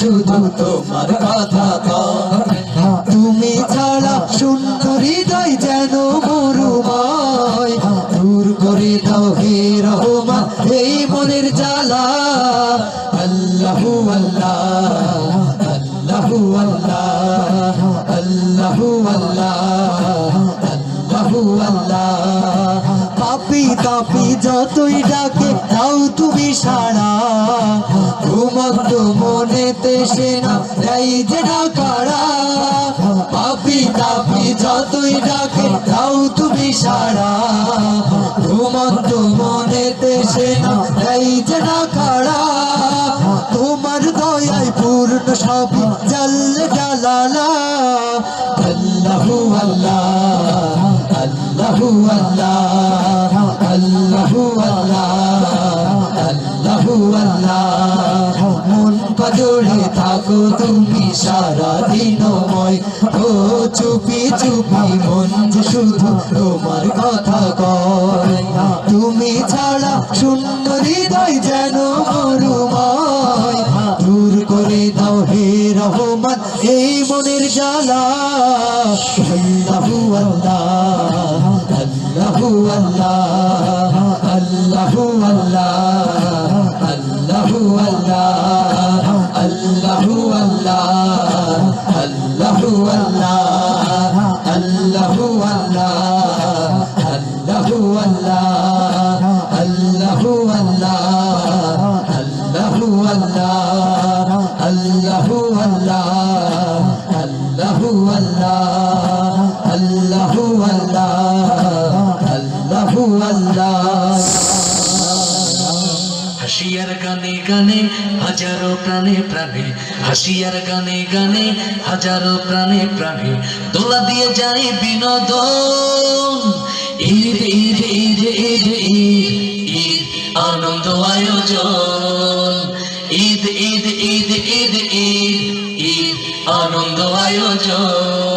শুধু তোমার কথা তুমি ছাড়া শূন্য হৃদয় যেন মরুময়। দূর করে দাও হে রহমান, এই মনের জ্বালা। আল্লাহু আল্লাহ আল্লাহু আল্লাহ আল্লাহু আল্লাহ পাপি তাপি যতই ডাকে তাও তুমি সারা মনেতে সে না তাই যে না কারা? পাপি তাপি যতই ডাকে তুমি সারা। ঘুমন্ত মনেতে সে না তাই যে না কারা? তোমার দয়ায় পূর্ণ সবই জল জালালা। আল্লাহু আল্লাহ আল্লাহু আল্লাহ আল্লাহু আল্লাহ আল্লাহু আল্লাহ। পাজড়ে থাকো তুমি সারা দিনময় ও চুপি চুপি মন শুধু তোমার কথা কয়। তুমি ছাড়া শূন্য হৃদয় যেন মরুময়। দূর করে দাও হে রহমান, এই মনের জ্বালা। আল্লাহু আল্লাহ আল্লাহু আল্লাহ আল্লাহু আল্লাহ আল্লাহু আল্লাহ। আল্লাহু আল্লাহ আল্লাহু আল্লাহ হাসিয়ার গানে গানে হাজারো প্রাণে প্রাণে, হাসিয়ার গানে গানে হাজারো প্রাণে প্রাণে। দোলা দিয়ে যায় বিনোদন, ঈদ ঈদ ঈদ ঈদ ঈদ ঈদ, আনন্দ, আয়োজন। বন্ধ আয়োজন।